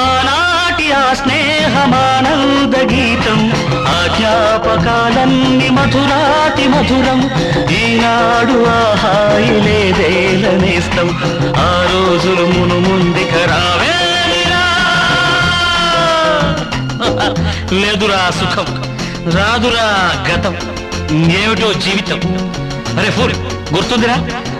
ఆనాటి ఆ స్నేహమానంద గీతం ఆ జ్ఞాపకాలన్నీ మధురాతి మధురం. ఈనాడు ఆ హాయి లేదేలనేస్తం ఆ రోజులు మును ముందుక రావేమిరా లేదురా సుఖం రాదురా గతం. ఏమిటో జీవితం. అరే ఫూల్ గుర్తుందిరా?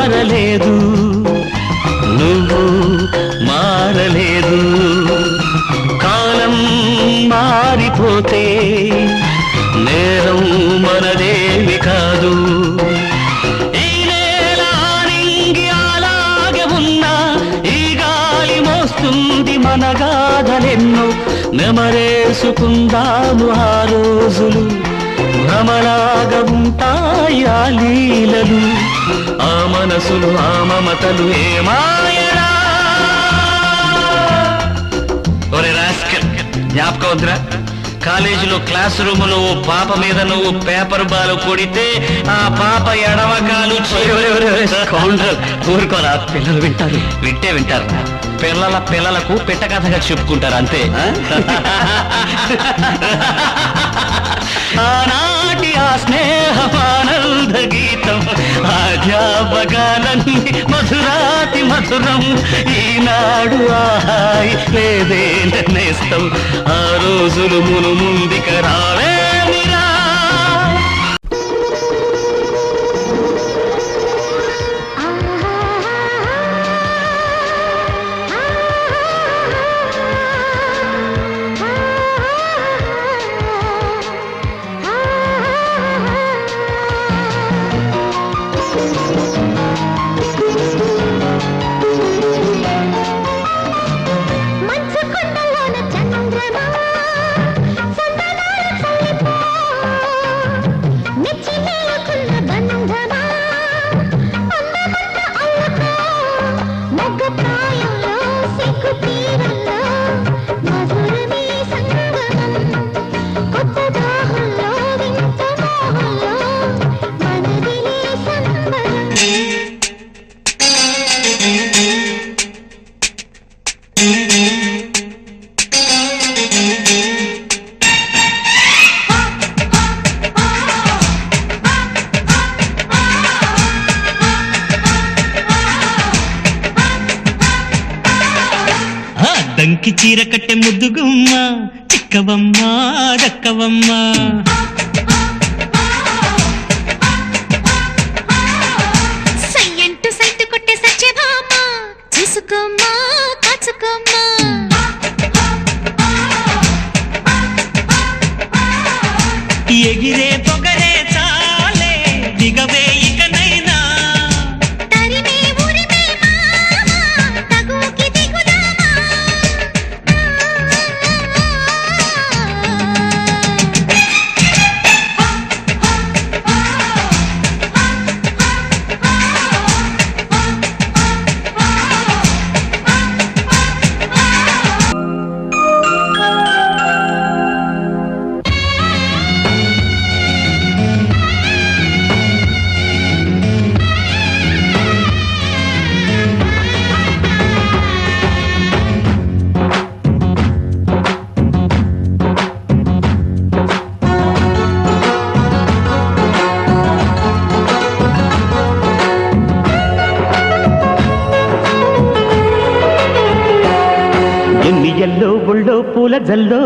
మారలేదు. నువ్వు మారలేదు. కాలం మారిపోతే నేరం మనదేవి కాదు. ఈ ఈ గాలి మన గాథలెన్నో నెమరేసుకుందాము ఆ రోజులు. భ్రమలాగా ఉంటాయి మనసులు ఆ మమతలు ఏమాయరా ఒరే రాస్కల్ జ్ఞాపకం వద్దురా? కాలేజీలో క్లాస్ రూమ్లో ఓ పాప మీద నువ్వు పేపర్ బాల్ కొడితే ఆ పాప ఎడమకాలు ఊరుకోరా పిల్లలు వింటారు. వింటే వింటారా పిల్లల పిల్లలకు పెట్ట కథగా చెప్పుకుంటారు అంతే. ఆనాటి ఆ స్నేహమానంద గీతం ఆ జ్ఞాపకాలన్నీ మధురాతి మధురం. ఈనాడు ఆహాయ్ లేదే నేస్తం ఆ రోజులు మును ముందుక రావేమిరా ఆ దంకి చీర కట్టె ముద్దుగుమ్మ చిక్కవమ్మ దక్కవమ్మ సయ్యంటు సైటు కొట్టే సత్యభామ చూసుకోమ్మా కాచుకోమ్మా. ఎగిరే పొగరే చాలే దిగవే ఎన్ని ఎల్లో ఒళ్ళో పూల జల్లో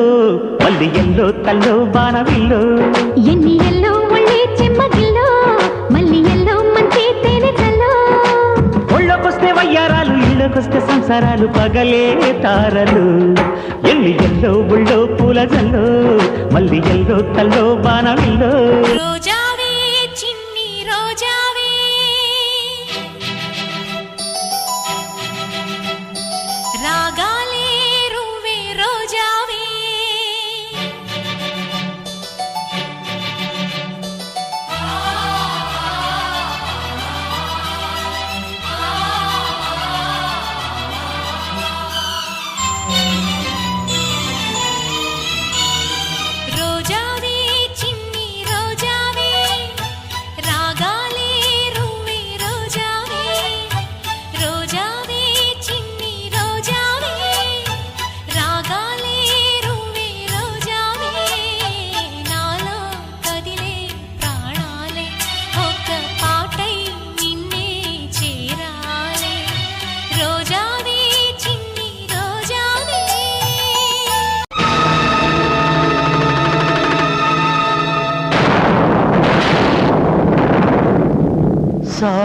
పల్లి ఎల్లో తల్లో బాణవిల్లో ఎన్ని ఎల్లో ఒళ్ళే చెమ్మగిల్లో మల్లి ఎల్లో మంచి తేనె జల్లో ఒళ్ళకొస్తే వయ్యారాలు ఇళ్ళకొస్తే సంసారాలు పగలే తారలు. ఎన్ని ఎల్లో ఒళ్ళో పూల జల్లో మళ్ళీ ఎల్లో తల్లో బాణవిల్లో రోజా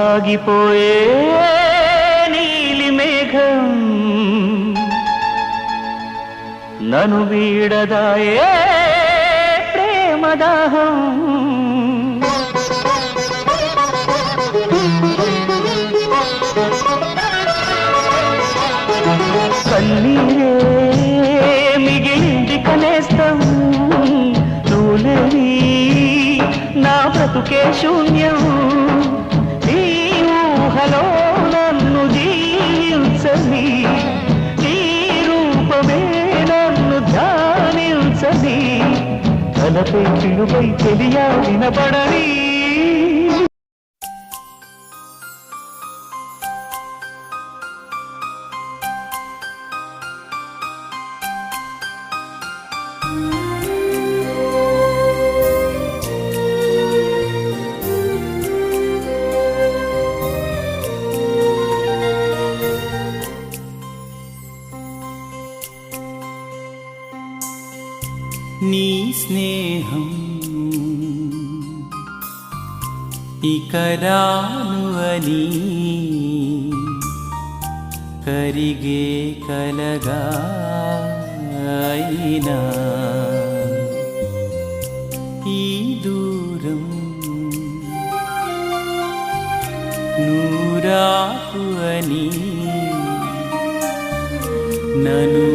ఆగిపోయే నీలి మేఘం నను వీడదాయే ప్రేమదాహం. కన్నీరే మిగిలింది కనేస్తాం నూనె నా బ్రతుకే శూన్యం. అలపై చిలుపై చెలియా నీ స్నేహం. ఇకరాను అని కరిగే కలగా అయినా ఈ దూరం నూరాకు అని నను